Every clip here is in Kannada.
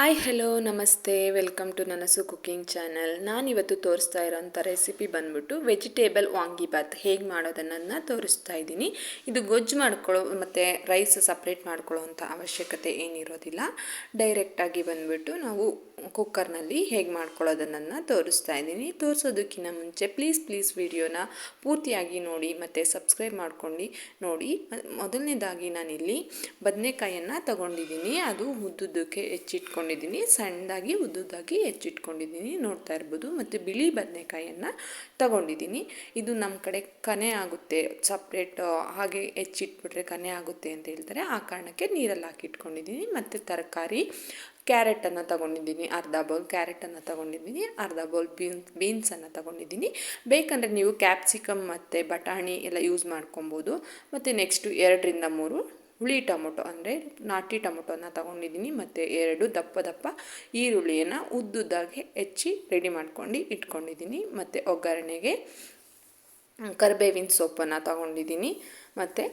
ಹಾಯ್ ಹಲೋ ನಮಸ್ತೆ. Welcome to Nanasu cooking channel ನಾನಿವತ್ತು ತೋರಿಸ್ತಾ ಇರೋಂಥ ರೆಸಿಪಿ ಬಂದ್ಬಿಟ್ಟು ವೆಜಿಟೇಬಲ್ ವಾಂಗಿಬಾತ್ ಹೇಗೆ ಮಾಡೋದನ್ನು ತೋರಿಸ್ತಾ ಇದ್ದೀನಿ. ಇದು ಗೊಜ್ಜು ಮಾಡ್ಕೊಳ್ಳೋ, ಮತ್ತು ರೈಸ್ ಸಪ್ರೇಟ್ ಮಾಡ್ಕೊಳ್ಳೋವಂಥ ಅವಶ್ಯಕತೆ ಏನಿರೋದಿಲ್ಲ. ಡೈರೆಕ್ಟಾಗಿ ಬಂದುಬಿಟ್ಟು ನಾವು ಕುಕ್ಕರ್ನಲ್ಲಿ ಹೇಗೆ ಮಾಡ್ಕೊಳ್ಳೋದನ್ನು ತೋರಿಸ್ತಾ ಇದ್ದೀನಿ. ತೋರಿಸೋದಕ್ಕಿಂತ ಮುಂಚೆ ಪ್ಲೀಸ್ ಪ್ಲೀಸ್ ವಿಡಿಯೋನ ಪೂರ್ತಿಯಾಗಿ ನೋಡಿ, ಮತ್ತು ಸಬ್ಸ್ಕ್ರೈಬ್ ಮಾಡ್ಕೊಂಡು ನೋಡಿ. ಮೊದಲನೇದಾಗಿ ನಾನಿಲ್ಲಿ ಬದನೆಕಾಯನ್ನು ತಗೊಂಡಿದ್ದೀನಿ. ಅದು ಉದ್ದುದ್ದಕ್ಕೆ ಹೆಚ್ಚಿಟ್ಕೊಂಡಿದ್ದೀನಿ ಸಣ್ಣದಾಗಿ ಉದ್ದುದಾಗಿ ಹೆಚ್ಚಿಟ್ಕೊಂಡಿದ್ದೀನಿ, ನೋಡ್ತಾ ಇರ್ಬೋದು. ಮತ್ತು ಬಿಳಿ ಬದನೆಕಾಯನ್ನು ತಗೊಂಡಿದ್ದೀನಿ. ಇದು ನಮ್ಮ ಕಡೆ ಕನೆ ಆಗುತ್ತೆ ಸಪ್ರೇಟ್ ಹಾಗೆ ಹೆಚ್ಚಿಟ್ಬಿಟ್ರೆ ಕನೆ ಆಗುತ್ತೆ ಅಂತ ಹೇಳ್ತಾರೆ. ಆ ಕಾರಣಕ್ಕೆ ನೀರಲ್ಲಿ ಹಾಕಿಟ್ಕೊಂಡಿದ್ದೀನಿ. ಮತ್ತು ತರಕಾರಿ, ಕ್ಯಾರೆಟನ್ನು ತಗೊಂಡಿದ್ದೀನಿ. ಅರ್ಧ ಬೌಲ್ ಕ್ಯಾರೆಟನ್ನು ತಗೊಂಡಿದ್ದೀನಿ. ಅರ್ಧ ಬೌಲ್ ಬೀನ್ಸ್ ಬೀನ್ಸನ್ನು ತಗೊಂಡಿದ್ದೀನಿ. ಬೇಕಂದರೆ ನೀವು ಕ್ಯಾಪ್ಸಿಕಮ್ ಮತ್ತು ಬಟಾಣಿ ಎಲ್ಲ ಯೂಸ್ ಮಾಡ್ಕೊಬೋದು. ಮತ್ತು ನೆಕ್ಸ್ಟು ಎರಡರಿಂದ ಮೂರು ಹುಳಿ ಟೊಮೊಟೊ ಅಂದರೆ ನಾಟಿ ಟೊಮೊಟೊನ ತಗೊಂಡಿದ್ದೀನಿ, ಮತ್ತು ಎರಡು ದಪ್ಪ ದಪ್ಪ ಈರುಳ್ಳಿಯನ್ನು ಉದ್ದುದ್ದಾಗಿ ಹೆಚ್ಚಿ ರೆಡಿ ಮಾಡ್ಕೊಂಡು ಇಟ್ಕೊಂಡಿದ್ದೀನಿ. ಮತ್ತು ಒಗ್ಗರಣೆಗೆ ಕರಿಬೇವಿನ ಸೊಪ್ಪನ್ನು ತಗೊಂಡಿದ್ದೀನಿ, ಮತ್ತು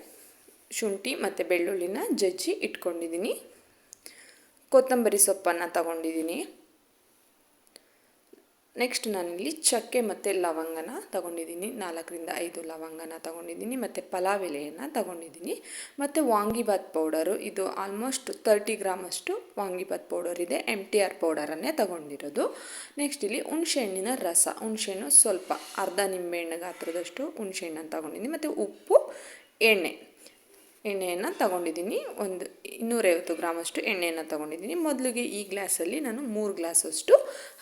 ಶುಂಠಿ ಮತ್ತು ಬೆಳ್ಳುಳ್ಳಿನ ಜಜ್ಜಿ ಇಟ್ಕೊಂಡಿದ್ದೀನಿ. ಕೊತ್ತಂಬರಿ ಸೊಪ್ಪನ್ನು ತಗೊಂಡಿದ್ದೀನಿ. ನೆಕ್ಸ್ಟ್ ನಾನಿಲ್ಲಿ ಚಕ್ಕೆ ಮತ್ತು ಲವಂಗನ ತಗೊಂಡಿದ್ದೀನಿ. ನಾಲ್ಕರಿಂದ ಐದು ಲವಂಗನ ತಗೊಂಡಿದ್ದೀನಿ ಮತ್ತು ಪಲಾವ್ ಎಲೆಯನ್ನು ತಗೊಂಡಿದ್ದೀನಿ. ಮತ್ತು ವಾಂಗಿಬಾತ್ ಪೌಡರು. ಇದು ಆಲ್ಮೋಸ್ಟ್ ತರ್ಟಿ ಗ್ರಾಮಷ್ಟು ವಾಂಗಿಬಾತ್ ಪೌಡರ್ ಇದೆ. ಎಂ ಟಿ ಆರ್ ಪೌಡರನ್ನೇ ತಗೊಂಡಿರೋದು. ನೆಕ್ಸ್ಟ್ ಇಲ್ಲಿ ಹುಣಸೆಹಣ್ಣಿನ ರಸ. ಹುಣಸೆಹಣ್ಣು ಸ್ವಲ್ಪ ಅರ್ಧ ನಿಂಬೆಹಣ್ಣು ಗಾತ್ರದಷ್ಟು ಹುಣಸೆಹಣ್ಣನ್ನು ತಗೊಂಡಿದ್ದೀನಿ. ಮತ್ತು ಉಪ್ಪು, ಎಣ್ಣೆ. ಎಣ್ಣೆಯನ್ನು ತಗೊಂಡಿದ್ದೀನಿ. ಒಂದು ಇನ್ನೂರೈವತ್ತು ಗ್ರಾಮಷ್ಟು ಎಣ್ಣೆಯನ್ನು ತಗೊಂಡಿದ್ದೀನಿ. ಮೊದಲಿಗೆ ಈ ಗ್ಲಾಸಲ್ಲಿ ನಾನು ಮೂರು ಗ್ಲಾಸಷ್ಟು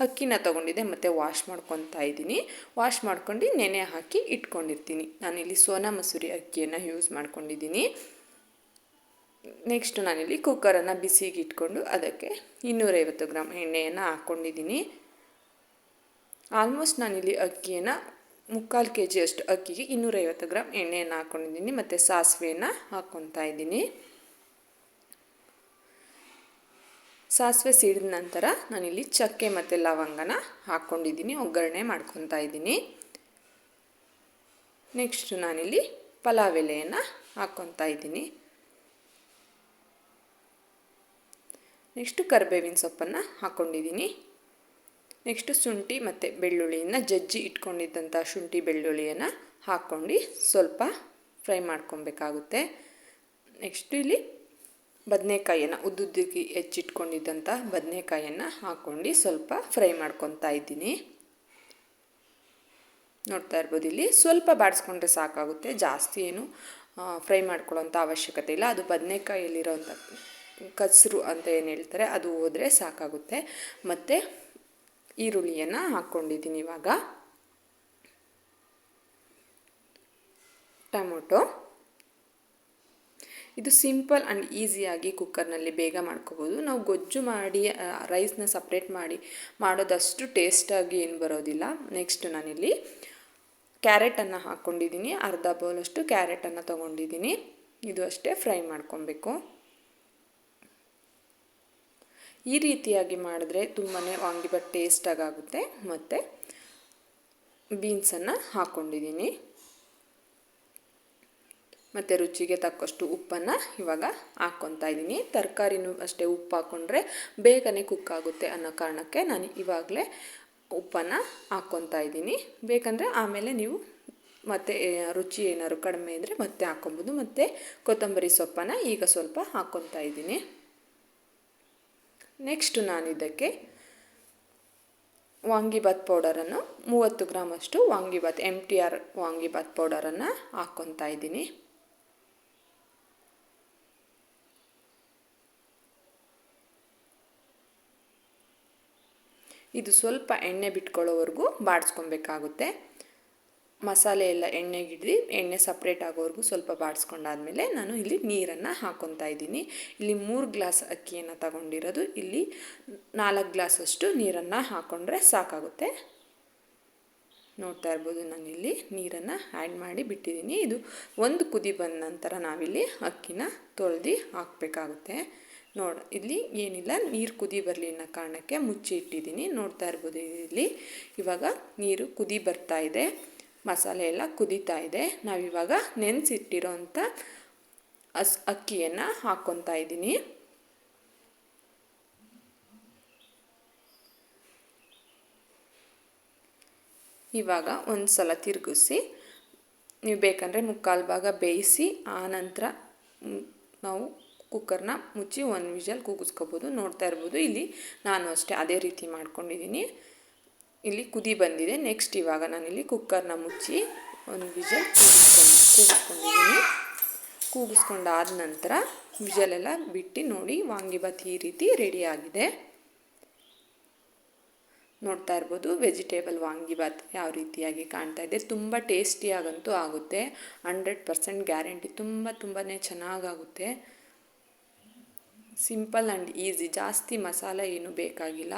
ಅಕ್ಕಿನ ತೊಗೊಂಡಿದ್ದೆ. ಮತ್ತು ವಾಶ್ ಮಾಡ್ಕೊತಾ ಇದ್ದೀನಿ. ವಾಶ್ ಮಾಡ್ಕೊಂಡು ನೆನೆ ಹಾಕಿ ಇಟ್ಕೊಂಡಿರ್ತೀನಿ. ನಾನಿಲ್ಲಿ ಸೋನಾ ಮಸೂರಿ ಅಕ್ಕಿಯನ್ನು ಯೂಸ್ ಮಾಡ್ಕೊಂಡಿದ್ದೀನಿ. ನೆಕ್ಸ್ಟ್ ನಾನಿಲ್ಲಿ ಕುಕ್ಕರನ್ನು ಬಿಸಿಗೆ ಇಟ್ಕೊಂಡು ಅದಕ್ಕೆ ಇನ್ನೂರೈವತ್ತು ಗ್ರಾಮ್ ಎಣ್ಣೆಯನ್ನು ಹಾಕ್ಕೊಂಡಿದ್ದೀನಿ ಆಲ್ಮೋಸ್ಟ್ ನಾನಿಲ್ಲಿ ಅಕ್ಕಿಯನ್ನು ಮುಕ್ಕಾಲು ಕೆ ಜಿಯಷ್ಟು ಅಕ್ಕಿಗೆ ಇನ್ನೂರೈವತ್ತು ಗ್ರಾಮ್ ಎಣ್ಣೆಯನ್ನು ಹಾಕ್ಕೊಂಡಿದ್ದೀನಿ ಮತ್ತು ಸಾಸಿವೆಯನ್ನು ಹಾಕ್ಕೊತಾ ಇದ್ದೀನಿ. ಸಾಸಿವೆ ಸಿಡಿದ ನಂತರ ನಾನಿಲ್ಲಿ ಚಕ್ಕೆ ಮತ್ತು ಲವಂಗನ ಹಾಕ್ಕೊಂಡಿದ್ದೀನಿ, ಒಗ್ಗರಣೆ ಮಾಡ್ಕೊತಾ ಇದ್ದೀನಿ. ನೆಕ್ಸ್ಟ್ ನಾನಿಲ್ಲಿ ಪಲಾವ್ ಎಲೆಯನ್ನು ಹಾಕ್ಕೊತಾ ಇದ್ದೀನಿ. ನೆಕ್ಸ್ಟು ಕರಿಬೇವಿನ ಸೊಪ್ಪನ್ನು ಹಾಕ್ಕೊಂಡಿದ್ದೀನಿ. ನೆಕ್ಸ್ಟು ಶುಂಠಿ ಮತ್ತು ಬೆಳ್ಳುಳ್ಳಿಯನ್ನು ಜಜ್ಜಿ ಇಟ್ಕೊಂಡಿದ್ದಂಥ ಶುಂಠಿ ಬೆಳ್ಳುಳ್ಳಿಯನ್ನು ಹಾಕ್ಕೊಂಡು ಸ್ವಲ್ಪ ಫ್ರೈ ಮಾಡ್ಕೊಬೇಕಾಗುತ್ತೆ. ನೆಕ್ಸ್ಟ್ ಇಲ್ಲಿ ಬದನೆಕಾಯಿಯನ್ನು ಉದ್ದುದ್ದಕ್ಕೆ ಹೆಚ್ಚಿಟ್ಕೊಂಡಿದ್ದಂಥ ಬದನೆಕಾಯಿಯನ್ನು ಹಾಕ್ಕೊಂಡು ಸ್ವಲ್ಪ ಫ್ರೈ ಮಾಡ್ಕೊತಾ ಇದ್ದೀನಿ. ನೋಡ್ತಾ ಇರ್ಬೋದು ಇಲ್ಲಿ ಸ್ವಲ್ಪ ಬಾಡಿಸ್ಕೊಂಡ್ರೆ ಸಾಕಾಗುತ್ತೆ, ಜಾಸ್ತಿ ಏನು ಫ್ರೈ ಮಾಡ್ಕೊಳ್ಳೋಂಥ ಅವಶ್ಯಕತೆ ಇಲ್ಲ. ಅದು ಬದನೆಕಾಯಲ್ಲಿರೋಂಥ ಕಸರು ಅಂತ ಏನು ಹೇಳ್ತಾರೆ, ಅದು ಹೋದರೆ ಸಾಕಾಗುತ್ತೆ. ಮತ್ತು ಈರುಳ್ಳಿಯನ್ನು ಹಾಕ್ಕೊಂಡಿದ್ದೀನಿ ಇವಾಗ. ಟೊಮೊಟೊ. ಇದು ಸಿಂಪಲ್ ಆ್ಯಂಡ್ ಈಸಿಯಾಗಿ ಕುಕ್ಕರ್ನಲ್ಲಿ ಬೇಗ ಮಾಡ್ಕೋಬೋದು. ನಾವು ಗೊಜ್ಜು ಮಾಡಿ ರೈಸ್ನ ಸಪ್ರೇಟ್ ಮಾಡಿ ಮಾಡೋದಷ್ಟು ಟೇಸ್ಟಾಗಿ ಏನು ಬರೋದಿಲ್ಲ. ನೆಕ್ಸ್ಟ್ ನಾನಿಲ್ಲಿ ಕ್ಯಾರೆಟನ್ನು ಹಾಕ್ಕೊಂಡಿದ್ದೀನಿ ಅರ್ಧ ಬೌಲಷ್ಟು ಕ್ಯಾರೆಟನ್ನು ತೊಗೊಂಡಿದ್ದೀನಿ. ಇದು ಅಷ್ಟೇ ಫ್ರೈ ಮಾಡ್ಕೊಬೇಕು. ಈ ರೀತಿಯಾಗಿ ಮಾಡಿದ್ರೆ ತುಂಬಾ ವಾಂಗಿಬಾತ್ ಟೇಸ್ಟಾಗಿ ಆಗುತ್ತೆ ಮತ್ತು ಬೀನ್ಸನ್ನು ಹಾಕ್ಕೊಂಡಿದ್ದೀನಿ ಮತ್ತು ರುಚಿಗೆ ತಕ್ಕಷ್ಟು ಉಪ್ಪನ್ನು ಇವಾಗ ಹಾಕ್ಕೊತಾ ಇದ್ದೀನಿ ತರಕಾರಿನೂ ಅಷ್ಟೇ ಉಪ್ಪು ಹಾಕ್ಕೊಂಡ್ರೆ ಬೇಗನೆ ಕುಕ್ ಆಗುತ್ತೆ ಅನ್ನೋ ಕಾರಣಕ್ಕೆ ನಾನು ಇವಾಗಲೇ ಉಪ್ಪನ್ನು ಹಾಕ್ಕೊತಾ ಇದ್ದೀನಿ ಬೇಕಂದರೆ ಆಮೇಲೆ ನೀವು ಮತ್ತೆ ರುಚಿ ಏನಾದ್ರು ಕಡಿಮೆ ಇದ್ದರೆ ಮತ್ತೆ ಹಾಕ್ಕೊಬೋದು. ಮತ್ತು ಕೊತ್ತಂಬರಿ ಸೊಪ್ಪನ್ನು ಈಗ ಸ್ವಲ್ಪ ಹಾಕ್ಕೊತಾ ಇದ್ದೀನಿ ನೆಕ್ಸ್ಟ್ ನಾನು ಇದಕ್ಕೆ ವಾಂಗಿಬಾತ್ ಪೌಡರನ್ನು ಮೂವತ್ತು ಗ್ರಾಮಷ್ಟು vangibath M T R vangibath ಪೌಡರನ್ನು ಹಾಕ್ಕೊತಾ ಇದ್ದೀನಿ. ಇದು ಸ್ವಲ್ಪ ಎಣ್ಣೆ ಬಿಟ್ಕೊಳ್ಳೋವರೆಗೂ ಬಾಡಿಸ್ಕೊಬೇಕಾಗುತ್ತೆ. ಮಸಾಲೆ ಎಲ್ಲ ಎಣ್ಣೆಗಿಡ್ದು ಎಣ್ಣೆ ಸಪ್ರೇಟ್ ಆಗೋವರೆಗೂ ಸ್ವಲ್ಪ ಬಾಡಿಸ್ಕೊಂಡಾದ್ಮೇಲೆ ನಾನು ಇಲ್ಲಿ ನೀರನ್ನು ಹಾಕೊತಾ ಇದ್ದೀನಿ. ಇಲ್ಲಿ ಮೂರು ಗ್ಲಾಸ್ ಅಕ್ಕಿಯನ್ನು ತಗೊಂಡಿರೋದು. ಇಲ್ಲಿ ನಾಲ್ಕು ಗ್ಲಾಸಷ್ಟು ನೀರನ್ನು ಹಾಕ್ಕೊಂಡ್ರೆ ಸಾಕಾಗುತ್ತೆ. ನೋಡ್ತಾ ಇರ್ಬೋದು ನಾನಿಲ್ಲಿ ನೀರನ್ನು ಆ್ಯಡ್ ಮಾಡಿ ಬಿಟ್ಟಿದ್ದೀನಿ. ಇದು ಒಂದು ಕುದಿ ಬಂದ ನಂತರ ನಾವಿಲ್ಲಿ ಅಕ್ಕಿನ ತೊಳೆದು ಹಾಕಬೇಕಾಗುತ್ತೆ. ನೋಡ, ಇಲ್ಲಿ ಏನಿಲ್ಲ, ನೀರು ಕುದಿ ಬರಲಿ ಅನ್ನೋ ಕಾರಣಕ್ಕೆ ಮುಚ್ಚಿ ಇಟ್ಟಿದ್ದೀನಿ. ನೋಡ್ತಾ ಇರ್ಬೋದು ಇಲ್ಲಿ ಇವಾಗ ನೀರು ಕುದಿ ಬರ್ತಾ ಇದೆ. ಮಸಾಲೆ ಎಲ್ಲ ಕುದಿತಾ ಇದೆ. ನಾವಿವಾಗ ನೆನೆಸಿಟ್ಟಿರೋಂಥ ಅಸ್, ಅಕ್ಕಿಯನ್ನು ಹಾಕ್ಕೊತಾ ಇದ್ದೀನಿ. ಇವಾಗ ಒಂದು ಸಲ ತಿರುಗಿಸಿ, ನೀವು ಬೇಕಂದರೆ ಮುಕ್ಕಾಲು ಭಾಗ ಬೇಯಿಸಿ, ಆನಂತರ ನಾವು ಕುಕ್ಕರ್ನ ಮುಚ್ಚಿ, ಒಂದು ವಿಷಲ್ ಕೂಗಿಸ್ಕೋಬೋದು ನೋಡ್ತಾ ಇರ್ಬೋದು. ಇಲ್ಲಿ ನಾನು ಅಷ್ಟೇ ಅದೇ ರೀತಿ ಮಾಡ್ಕೊಂಡಿದ್ದೀನಿ. ಇಲ್ಲಿ ಕುದಿ ಬಂದಿದೆ. ನೆಕ್ಸ್ಟ್ ಇವಾಗ ನಾನಿಲ್ಲಿ ಕುಕ್ಕರ್ನ ಮುಚ್ಚಿ ಒಂದು ವಿಜಲ್ ಕೂಗಿಸ್ಕೊಂಡು, ಕೂಗಿಸ್ಕೊಂಡಿದ್ದೀನಿ. ಕೂಗಿಸ್ಕೊಂಡಾದ ನಂತರ ವಿಜಲೆಲ್ಲ ಬಿಟ್ಟು ನೋಡಿ ವಾಂಗಿಬಾತ್ ಈ ರೀತಿ ರೆಡಿಯಾಗಿದೆ ನೋಡ್ತಾ ಇರ್ಬೋದು ವೆಜಿಟೇಬಲ್ ವಾಂಗಿಬಾತ್ ಯಾವ ರೀತಿಯಾಗಿ ಕಾಣ್ತಾ ಇದೆ. ತುಂಬ ಟೇಸ್ಟಿಯಾಗಂತೂ ಆಗುತ್ತೆ. ಹಂಡ್ರೆಡ್ ಪರ್ಸೆಂಟ್ ಗ್ಯಾರಂಟಿ ತುಂಬ ತುಂಬಾ ಚೆನ್ನಾಗಾಗುತ್ತೆ. Simple and easy. ಜಾಸ್ತಿ ಮಸಾಲ ಏನು ಬೇಕಾಗಿಲ್ಲ.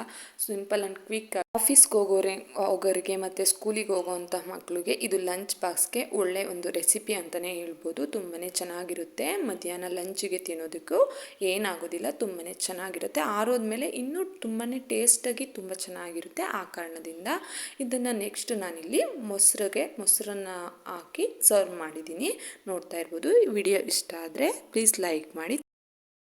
ಸಿಂಪಲ್ ಆ್ಯಂಡ್ ಕ್ವಿಕ್ ಆಫೀಸ್ಗೆ ಹೋಗೋರೆ, ಹೋಗೋರಿಗೆ ಮತ್ತು ಸ್ಕೂಲಿಗೆ ಹೋಗೋವಂಥ ಮಕ್ಕಳಿಗೆ ಇದು ಲಂಚ್ ಬಾಕ್ಸ್ಗೆ ಒಳ್ಳೆ ಒಂದು ರೆಸಿಪಿ ಅಂತಲೇ ಹೇಳ್ಬೋದು. ತುಂಬಾ ಚೆನ್ನಾಗಿರುತ್ತೆ. ಮಧ್ಯಾಹ್ನ ಲಂಚಿಗೆ ತಿನ್ನೋದಕ್ಕೂ ಏನಾಗೋದಿಲ್ಲ. ತುಂಬಾ ಚೆನ್ನಾಗಿರುತ್ತೆ. ಆರೋದ್ಮೇಲೆ ಇನ್ನೂ ತುಂಬಾ ಟೇಸ್ಟಾಗಿ ತುಂಬ ಚೆನ್ನಾಗಿರುತ್ತೆ ಆ ಕಾರಣದಿಂದ ಇದನ್ನು ನೆಕ್ಸ್ಟ್ ನಾನಿಲ್ಲಿ ಮೊಸರಿಗೆ, ಮೊಸರನ್ನ ಹಾಕಿ ಸರ್ವ್ ಮಾಡಿದ್ದೀನಿ. ನೋಡ್ತಾ ಇರ್ಬೋದು. ವಿಡಿಯೋ ಇಷ್ಟ ಆದರೆ ಪ್ಲೀಸ್ ಲೈಕ್ ಮಾಡಿ.